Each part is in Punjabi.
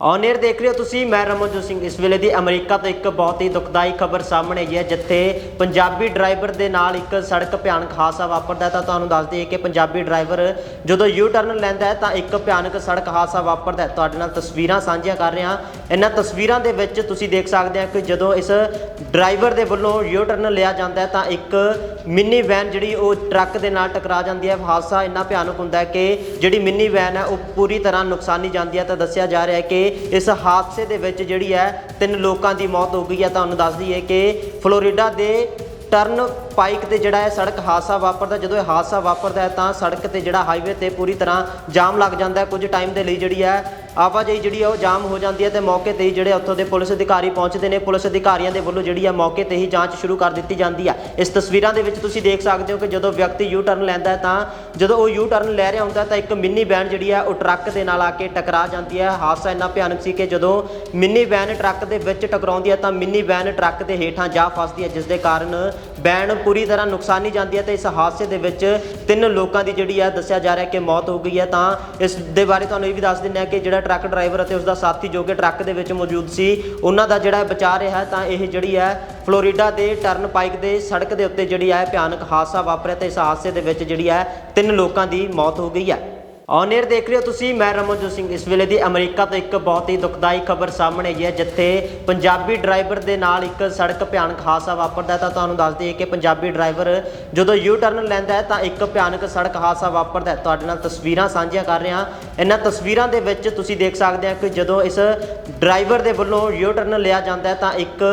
ਔਨ 에ਅਰ ਦੇਖ ਰਹੇ ਹੋ ਤੁਸੀਂ, ਮੈਂ ਰਮਨਜੋਤ ਸਿੰਘ। ਇਸ ਵੇਲੇ ਦੀ ਅਮਰੀਕਾ ਤੋਂ ਇੱਕ ਬਹੁਤ ਹੀ ਦੁਖਦਾਈ ਖਬਰ ਸਾਹਮਣੇ ਆਈ ਹੈ, ਜਿੱਥੇ ਪੰਜਾਬੀ ਡਰਾਈਵਰ ਦੇ ਨਾਲ ਇੱਕ ਸੜਕ ਭਿਆਨਕ ਹਾਦਸਾ ਵਾਪਰਦਾ ਤਾਂ ਤੁਹਾਨੂੰ ਦੱਸ ਦਈਏ ਕਿ ਪੰਜਾਬੀ ਡਰਾਈਵਰ ਜਦੋਂ ਯੂ ਟਰਨ ਲੈਂਦਾ ਹੈ, ਤਾਂ ਇੱਕ ਭਿਆਨਕ ਸੜਕ ਹਾਦਸਾ ਵਾਪਰਦਾ ਹੈ। ਤੁਹਾਡੇ ਨਾਲ ਤਸਵੀਰਾਂ ਸਾਂਝੀਆਂ ਕਰ ਰਿਹਾ ਇਹਨਾਂ ਤਸਵੀਰਾਂ ਦੇ ਵਿੱਚ ਤੁਸੀਂ ਦੇਖ ਸਕਦੇ ਹੋ ਕਿ ਜਦੋਂ ਇਸ ਡਰਾਈਵਰ ਦੇ ਵੱਲੋਂ ਯੂ ਟਰਨ ਲਿਆ ਜਾਂਦਾ ਹੈ, ਤਾਂ ਇੱਕ ਮਿੰਨੀ ਵੈਨ ਜਿਹੜੀ ਉਹ ਟਰੱਕ ਦੇ ਨਾਲ ਟਕਰਾ ਜਾਂਦੀ ਹੈ। ਹਾਦਸਾ ਇੰਨਾ ਭਿਆਨਕ ਹੁੰਦਾ ਹੈ ਕਿ ਜਿਹੜੀ ਮਿੰਨੀ ਵੈਨ ਹੈ, ਉਹ ਪੂਰੀ ਤਰ੍ਹਾਂ ਨੁਕਸਾਨੀ ਜਾਂਦੀ ਹੈ। ਤਾਂ ਦੱਸਿਆ ਜਾ ਰਿਹਾ ਹੈ ਕਿ ਇਸ ਹਾਦਸੇ ਦੇ ਵਿੱਚ ਜਿਹੜੀ ਹੈ ਤਿੰਨ ਲੋਕਾਂ ਦੀ ਮੌਤ ਹੋ ਗਈ ਹੈ। ਤੁਹਾਨੂੰ ਦੱਸ ਦਈਏ ਕਿ ਫਲੋਰੀਡਾ ਦੇ ਟਰਨ ਪਾਈਕ ਤੇ ਜਿਹੜਾ ਹੈ ਸੜਕ ਹਾਦਸਾ ਵਾਪਰਦਾ, ਜਦੋਂ ਇਹ ਹਾਦਸਾ ਵਾਪਰਦਾ ਹੈ ਤਾਂ ਸੜਕ ਤੇ ਜਿਹੜਾ ਹਾਈਵੇ ਤੇ ਪੂਰੀ ਤਰ੍ਹਾਂ ਜਾਮ ਲੱਗ ਜਾਂਦਾ ਹੈ। ਕੁਝ ਟਾਈਮ ਦੇ ਲਈ ਜਿਹੜੀ ਹੈ ਆਵਾਜਾਈ ਜਿਹੜੀ ਹੈ ਉਹ ਜਾਮ ਹੋ ਜਾਂਦੀ ਹੈ ਤੇ ਮੌਕੇ ਤੇ ਹੀ ਜਿਹੜੇ ਉੱਥੋਂ ਦੇ ਪੁਲਿਸ ਅਧਿਕਾਰੀ ਪਹੁੰਚਦੇ ਨੇ। ਪੁਲਿਸ ਅਧਿਕਾਰੀਆਂ ਦੇ ਵੱਲੋਂ ਜਿਹੜੀ ਹੈ ਮੌਕੇ ਤੇ ਹੀ ਜਾਂਚ ਸ਼ੁਰੂ ਕਰ ਦਿੱਤੀ ਜਾਂਦੀ ਹੈ। ਇਸ ਤਸਵੀਰਾਂ ਦੇ ਵਿੱਚ ਤੁਸੀਂ ਦੇਖ ਸਕਦੇ ਹੋ ਕਿ ਜਦੋਂ ਵਿਅਕਤੀ ਯੂ ਟਰਨ ਲੈਂਦਾ ਹੈ ਤਾਂ ਜਦੋਂ ਉਹ ਯੂ ਟਰਨ ਲੈ ਰਿਹਾ ਹੁੰਦਾ ਤਾਂ ਇੱਕ ਮਿੰਨੀ ਵੈਨ ਜਿਹੜੀ ਹੈ ਉਹ ਟਰੱਕ ਦੇ ਨਾਲ ਆ ਕੇ ਟਕਰਾ ਜਾਂਦੀ ਹੈ। ਹਾਦਸਾ ਇੰਨਾ ਭਿਆਨਕ ਸੀ ਕਿ ਜਦੋਂ ਮਿੰਨੀ ਵੈਨ ਟਰੱਕ ਦੇ ਵਿੱਚ ਟਕਰਾਉਂਦੀ ਹੈ ਤਾਂ ਮਿੰਨੀ ਵੈਨ ਟਰੱਕ ਦੇ ਹੇਠਾਂ ਜਾ ਫਸਦੀ ਹੈ, ਜਿਸ ਦੇ ਕਾਰਨ ਵੈਨ ਪੂਰੀ ਤਰ੍ਹਾਂ ਨੁਕਸਾਨੀ ਜਾਂਦੀ ਹੈ ਤੇ ਇਸ ਹਾਦਸੇ ਦੇ ਵਿੱਚ ਤਿੰਨ ਲੋਕਾਂ ਦੀ ਜਿਹੜੀ ਹੈ ਦੱਸਿਆ ਜਾ ਰਿਹਾ ਕਿ ਮੌਤ ਹੋ ਗਈ ਹੈ। ਤਾਂ ਇਸ ਦੇ ਬਾਰੇ ਤੁਹਾਨੂੰ ਇਹ ਵੀ ਦੱਸ ਦਿੰਦੇ ਹਾਂ ਕਿ ਜਿਹੜਾ ਟਰੱਕ ਡਰਾਈਵਰ ਅਤੇ ਉਸ ਦਾ ਸਾਥੀ ਜੋ ਕਿ ਟਰੱਕ ਦੇ ਵਿੱਚ ਮੌਜੂਦ ਸੀ, ਉਹਨਾਂ ਦਾ ਜਿਹੜਾ ਬਚਾ ਰਿਹਾ ਤਾਂ ਇਹ ਜਿਹੜੀ ਹੈ ਫਲੋਰੀਡਾ ਦੇ ਟਰਨ ਪਾਈਕ ਦੇ ਸੜਕ ਦੇ ਉੱਤੇ ਜਿਹੜੀ ਹੈ ਭਿਆਨਕ ਹਾਦਸਾ ਵਾਪਰਿਆ ਤੇ ਇਸ ਹਾਦਸੇ ਦੇ ਵਿੱਚ ਜਿਹੜੀ ਹੈ ਤਿੰਨ ਲੋਕਾਂ ਦੀ ਮੌਤ ਹੋ ਗਈ ਹੈ। ਔਨ 에ਅਰ ਦੇਖ ਰਹੇ ਹੋ ਤੁਸੀਂ, ਮੈਂ ਰਮਨਜੋਤ ਸਿੰਘ। ਇਸ ਵੇਲੇ ਦੀ ਅਮਰੀਕਾ ਤੋਂ ਇੱਕ ਬਹੁਤ ਹੀ ਦੁਖਦਾਈ ਖਬਰ ਸਾਹਮਣੇ ਆਈ ਹੈ, ਜਿੱਥੇ ਪੰਜਾਬੀ ਡਰਾਈਵਰ ਦੇ ਨਾਲ ਇੱਕ ਸੜਕ ਭਿਆਨਕ ਹਾਦਸਾ ਵਾਪਰਦਾ ਤਾਂ ਤੁਹਾਨੂੰ ਦੱਸ ਦਈਏ ਕਿ ਪੰਜਾਬੀ ਡਰਾਈਵਰ ਜਦੋਂ ਯੂ ਟਰਨ ਲੈਂਦਾ ਹੈ, ਤਾਂ ਇੱਕ ਭਿਆਨਕ ਸੜਕ ਹਾਦਸਾ ਵਾਪਰਦਾ ਹੈ। ਤੁਹਾਡੇ ਨਾਲ ਤਸਵੀਰਾਂ ਸਾਂਝੀਆਂ ਕਰ ਰਹੇ। ਹਾਂ ਇਹਨਾਂ ਤਸਵੀਰਾਂ ਦੇ ਵਿੱਚ ਤੁਸੀਂ ਦੇਖ ਸਕਦੇ ਹੋ ਕਿ ਜਦੋਂ ਇਸ ਡਰਾਈਵਰ ਦੇ ਵੱਲੋਂ ਯੂ ਟਰਨ ਲਿਆ ਜਾਂਦਾ ਹੈ, ਤਾਂ ਇੱਕ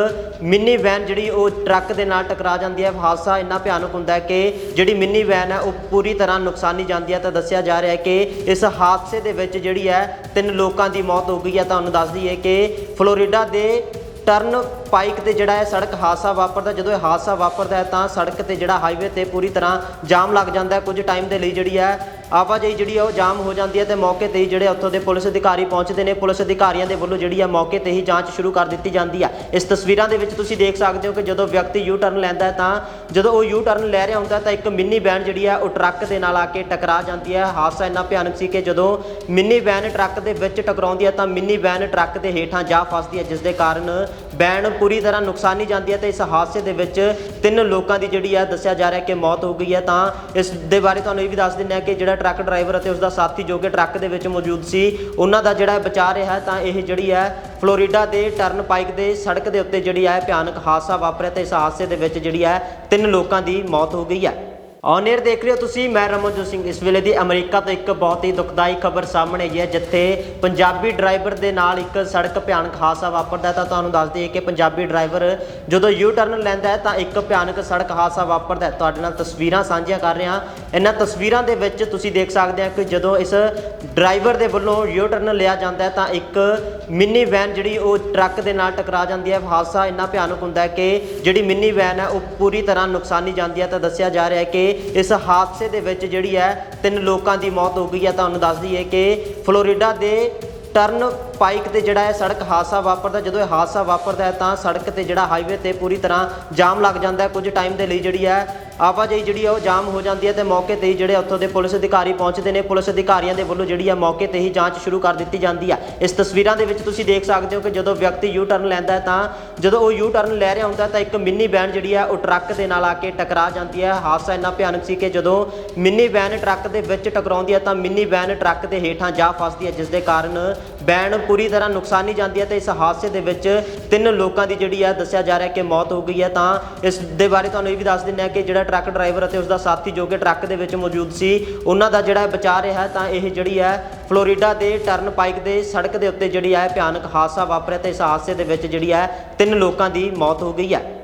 ਮਿੰਨੀ ਵੈਨ ਜਿਹੜੀ ਉਹ ਟਰੱਕ ਦੇ ਨਾਲ ਟਕਰਾ ਜਾਂਦੀ ਹੈ। ਹਾਦਸਾ ਇੰਨਾ ਭਿਆਨਕ ਹੁੰਦਾ ਹੈ ਕਿ ਜਿਹੜੀ ਮਿੰਨੀ ਵੈਨ ਹੈ, ਉਹ ਪੂਰੀ ਤਰ੍ਹਾਂ ਨੁਕਸਾਨੀ ਜਾਂਦੀ ਹੈ। ਤਾਂ ਦੱਸਿਆ ਜਾ ਰਿਹਾ ਹੈ ਕਿ ਇਸ ਹਾਦਸੇ ਦੇ ਵਿੱਚ ਜਿਹੜੀ ਹੈ, ਤਿੰਨ ਲੋਕਾਂ ਦੀ ਮੌਤ ਹੋ ਗਈ ਹੈ। ਤੁਹਾਨੂੰ ਦੱਸ ਦਈਏ ਕਿ ਫਲੋਰੀਡਾ ਦੇ ਟਰਨ ਪਾਈਕ ਤੇ ਜਿਹੜਾ ਹੈ ਸੜਕ ਹਾਦਸਾ ਵਾਪਰਦਾ, ਜਦੋਂ ਇਹ ਹਾਦਸਾ ਵਾਪਰਦਾ ਹੈ ਤਾਂ ਸੜਕ ਤੇ ਜਿਹੜਾ ਹਾਈਵੇ ਤੇ ਪੂਰੀ ਤਰ੍ਹਾਂ ਜਾਮ ਲੱਗ ਜਾਂਦਾ ਹੈ। ਕੁਝ ਟਾਈਮ ਦੇ ਲਈ ਜਿਹੜੀ ਹੈ ਆਵਾਜਾਈ ਜਿਹੜੀ ਆ ਉਹ ਜਾਮ ਹੋ ਜਾਂਦੀ ਹੈ ਤੇ ਮੌਕੇ ਤੇ ਹੀ ਜਿਹੜੇ ਉੱਥੋਂ ਦੇ ਪੁਲਿਸ ਅਧਿਕਾਰੀ ਪਹੁੰਚਦੇ ਨੇ, ਪੁਲਿਸ ਅਧਿਕਾਰੀਆਂ ਦੇ ਵੱਲੋਂ ਜਿਹੜੀ ਆ ਮੌਕੇ ਤੇ ਹੀ ਜਾਂਚ ਸ਼ੁਰੂ ਕਰ ਦਿੱਤੀ ਜਾਂਦੀ ਹੈ ਇਸ ਤਸਵੀਰਾਂ ਦੇ ਵਿੱਚ ਤੁਸੀਂ ਦੇਖ ਸਕਦੇ ਹੋ ਕਿ ਜਦੋਂ ਵਿਅਕਤੀ ਯੂ ਟਰਨ ਲੈਂਦਾ ਹੈ ਤਾਂ ਜਦੋਂ ਉਹ ਯੂ ਟਰਨ ਲੈ ਰਿਹਾ ਹੁੰਦਾ ਤਾਂ ਇੱਕ ਮਿੰਨੀ ਵੈਨ ਜਿਹੜੀ ਆ ਉਹ ਟਰੱਕ ਦੇ ਨਾਲ ਆ ਕੇ ਟਕਰਾ ਜਾਂਦੀ ਹੈ। ਹਾਦਸਾ ਇੰਨਾ ਭਿਆਨਕ ਸੀ ਕਿ ਜਦੋਂ ਮਿੰਨੀ ਵੈਨ ਟਰੱਕ ਦੇ ਵਿੱਚ ਟਕਰਾਉਂਦੀ ਹੈ ਤਾਂ ਮਿੰਨੀ ਵੈਨ ਟਰੱਕ ਦੇ ਹੇਠਾਂ ਜਾ ਫਸਦੀ ਹੈ, ਜਿਸ ਦੇ ਕਾਰਨ ਵੈਨ ਪੂਰੀ ਤਰ੍ਹਾਂ ਨੁਕਸਾਨੀ ਜਾਂਦੀ ਹੈ ਤੇ ਇਸ ਹਾਦਸੇ ਦੇ ਵਿੱਚ ਤਿੰਨ ਲੋਕਾਂ ਦੀ ਜਿਹੜੀ ਹੈ ਦੱਸਿਆ ਜਾ ਰਿਹਾ ਕਿ ਮੌਤ ਹੋ ਗਈ ਹੈ। ਤਾਂ ਇਸ ਦੇ ਬਾਰੇ ਤੁਹਾਨੂੰ ਇਹ ਵੀ ਦੱਸ ਦਿੰਦੇ ਹਾਂ ਕਿ ਜਿਹੜਾ ਟਰੱਕ ਡਰਾਈਵਰ ਅਤੇ ਉਸ ਦਾ ਸਾਥੀ ਜੋ ਕਿ ਟਰੱਕ ਦੇ ਵਿੱਚ ਮੌਜੂਦ ਸੀ, ਉਹਨਾਂ ਦਾ ਜਿਹੜਾ ਬਚਾ ਰਿਹਾ ਤਾਂ ਇਹ ਜਿਹੜੀ ਹੈ ਫਲੋਰੀਡਾ ਦੇ ਟਰਨ ਪਾਈਕ ਦੇ ਸੜਕ ਦੇ ਉੱਤੇ ਜਿਹੜੀ ਹੈ ਭਿਆਨਕ ਹਾਦਸਾ ਵਾਪਰਿਆ ਤੇ ਇਸ ਹਾਦਸੇ ਦੇ ਵਿੱਚ ਜਿਹੜੀ ਹੈ ਤਿੰਨ ਲੋਕਾਂ ਦੀ ਮੌਤ ਹੋ ਗਈ ਹੈ। ਔਨ 에ਅਰ ਦੇਖ ਰਹੇ ਹੋ ਤੁਸੀਂ, ਮੈਂ ਰਮਨਜੋਤ ਸਿੰਘ। ਇਸ ਵੇਲੇ ਦੀ ਅਮਰੀਕਾ ਤੋਂ ਇੱਕ ਬਹੁਤ ਹੀ ਦੁਖਦਾਈ ਖਬਰ ਸਾਹਮਣੇ ਆਈ ਹੈ, ਜਿੱਥੇ ਪੰਜਾਬੀ ਡਰਾਈਵਰ ਦੇ ਨਾਲ ਇੱਕ ਸੜਕ ਭਿਆਨਕ ਹਾਦਸਾ ਵਾਪਰਦਾ ਤਾਂ ਤੁਹਾਨੂੰ ਦੱਸ ਦਈਏ ਕਿ ਪੰਜਾਬੀ ਡਰਾਈਵਰ ਜਦੋਂ ਯੂ ਟਰਨ ਲੈਂਦਾ ਹੈ, ਤਾਂ ਇੱਕ ਭਿਆਨਕ ਸੜਕ ਹਾਦਸਾ ਵਾਪਰਦਾ ਹੈ। ਤੁਹਾਡੇ ਨਾਲ ਤਸਵੀਰਾਂ ਸਾਂਝੀਆਂ ਕਰ ਰਹੇ ਹਾਂ। ਇਹਨਾਂ ਤਸਵੀਰਾਂ ਦੇ ਵਿੱਚ ਤੁਸੀਂ ਦੇਖ ਸਕਦੇ ਹੋ ਕਿ ਜਦੋਂ ਇਸ ਡਰਾਈਵਰ ਦੇ ਵੱਲੋਂ ਯੂ ਟਰਨ ਲਿਆ ਜਾਂਦਾ ਹੈ, ਤਾਂ ਇੱਕ ਮਿੰਨੀ ਵੈਨ ਜਿਹੜੀ ਉਹ ਟਰੱਕ ਦੇ ਨਾਲ ਟਕਰਾ ਜਾਂਦੀ ਹੈ। ਹਾਦਸਾ ਇੰਨਾ ਭਿਆਨਕ ਹੁੰਦਾ ਹੈ ਕਿ ਜਿਹੜੀ ਮਿੰਨੀ ਵੈਨ ਹੈ, ਉਹ ਪੂਰੀ ਤਰ੍ਹਾਂ ਨੁਕਸਾਨੀ ਜਾਂਦੀ ਹੈ। ਤਾਂ ਦੱਸਿਆ ਜਾ ਰਿਹਾ ਹੈ ਕਿ ਇਸ ਹਾਦਸੇ ਦੇ ਵਿੱਚ ਜਿਹੜੀ ਹੈ ਤਿੰਨ ਲੋਕਾਂ ਦੀ ਮੌਤ ਹੋ ਗਈ ਹੈ। ਤੁਹਾਨੂੰ ਦੱਸ ਦਈਏ ਕਿ ਫਲੋਰੀਡਾ ਦੇ ਟਰਨ ਪਾਈਕ ਤੇ ਜਿਹੜਾ ਹੈ ਸੜਕ ਹਾਦਸਾ ਵਾਪਰਦਾ, ਜਦੋਂ ਇਹ ਹਾਦਸਾ ਵਾਪਰਦਾ ਹੈ ਤਾਂ ਸੜਕ ਤੇ ਜਿਹੜਾ ਹਾਈਵੇ ਤੇ ਪੂਰੀ ਤਰ੍ਹਾਂ ਜਾਮ ਲੱਗ ਜਾਂਦਾ ਹੈ। ਕੁਝ ਟਾਈਮ ਦੇ ਲਈ ਜਿਹੜੀ ਹੈ ਆਵਾਜਾਈ ਜਿਹੜੀ ਹੈ ਉਹ ਜਾਮ ਹੋ ਜਾਂਦੀ ਹੈ ਤੇ ਮੌਕੇ ਤੇ ਹੀ ਜਿਹੜੇ ਉੱਥੋਂ ਦੇ ਪੁਲਿਸ ਅਧਿਕਾਰੀ ਪਹੁੰਚਦੇ ਨੇ। ਪੁਲਿਸ ਅਧਿਕਾਰੀਆਂ ਦੇ ਵੱਲੋਂ ਜਿਹੜੀ ਹੈ ਮੌਕੇ ਤੇ ਹੀ ਜਾਂਚ ਸ਼ੁਰੂ ਕਰ ਦਿੱਤੀ ਜਾਂਦੀ ਹੈ। ਇਸ ਤਸਵੀਰਾਂ ਦੇ ਵਿੱਚ ਤੁਸੀਂ ਦੇਖ ਸਕਦੇ ਹੋ ਕਿ ਜਦੋਂ ਵਿਅਕਤੀ ਯੂ ਟਰਨ ਲੈਂਦਾ ਹੈ ਤਾਂ ਜਦੋਂ ਉਹ ਯੂ ਟਰਨ ਲੈ ਰਿਹਾ ਹੁੰਦਾ ਤਾਂ ਇੱਕ ਮਿੰਨੀ ਵੈਨ ਜਿਹੜੀ ਹੈ ਉਹ ਟਰੱਕ ਦੇ ਨਾਲ ਆ ਕੇ ਟਕਰਾ ਜਾਂਦੀ ਹੈ। ਹਾਦਸਾ ਇੰਨਾ ਭਿਆਨਕ ਸੀ ਕਿ ਜਦੋਂ ਮਿੰਨੀ ਵੈਨ ਟਰੱਕ ਦੇ ਵਿੱਚ ਟਕਰਾਉਂਦੀ ਹੈ ਤਾਂ ਮਿੰਨੀ ਵੈਨ ਟਰੱਕ ਦੇ ਹੇਠਾਂ ਜਾ ਫਸਦੀ ਹੈ, ਜਿਸ ਦੇ ਕਾਰਨ ਵੈਨ ਪੂਰੀ ਤਰ੍ਹਾਂ ਨੁਕਸਾਨੀ ਜਾਂਦੀ ਹੈ ਤੇ ਇਸ ਹਾਦਸੇ ਦੇ ਵਿੱਚ ਤਿੰਨ ਲੋਕਾਂ ਦੀ ਜਿਹੜੀ ਹੈ ਦੱਸਿਆ ਜਾ ਰਿਹਾ ਕਿ ਮੌਤ ਹੋ ਗਈ ਹੈ। ਤਾਂ ਇਸ ਦੇ ਬਾਰੇ ਤੁਹਾਨੂੰ ਇਹ ਵੀ ਦੱਸ ਦਿੰਦੇ ਹਾਂ ਕਿ ਜਿਹੜਾ ਟਰੱਕ ਡਰਾਈਵਰ ਅਤੇ ਉਸ ਦਾ ਸਾਥੀ ਜੋ ਕਿ ਟਰੱਕ ਦੇ ਵਿੱਚ ਮੌਜੂਦ ਸੀ, ਉਹਨਾਂ ਦਾ ਜਿਹੜਾ ਬਚਾ ਰਿਹਾ ਤਾਂ ਇਹ ਜਿਹੜੀ ਹੈ ਫਲੋਰੀਡਾ ਦੇ ਟਰਨ ਪਾਈਕ ਦੇ ਸੜਕ ਦੇ ਉੱਤੇ ਜਿਹੜੀ ਹੈ ਭਿਆਨਕ ਹਾਦਸਾ ਵਾਪਰਿਆ ਤੇ ਇਸ ਹਾਦਸੇ ਦੇ ਵਿੱਚ ਜਿਹੜੀ ਹੈ ਤਿੰਨ ਲੋਕਾਂ ਦੀ ਮੌਤ ਹੋ ਗਈ ਹੈ।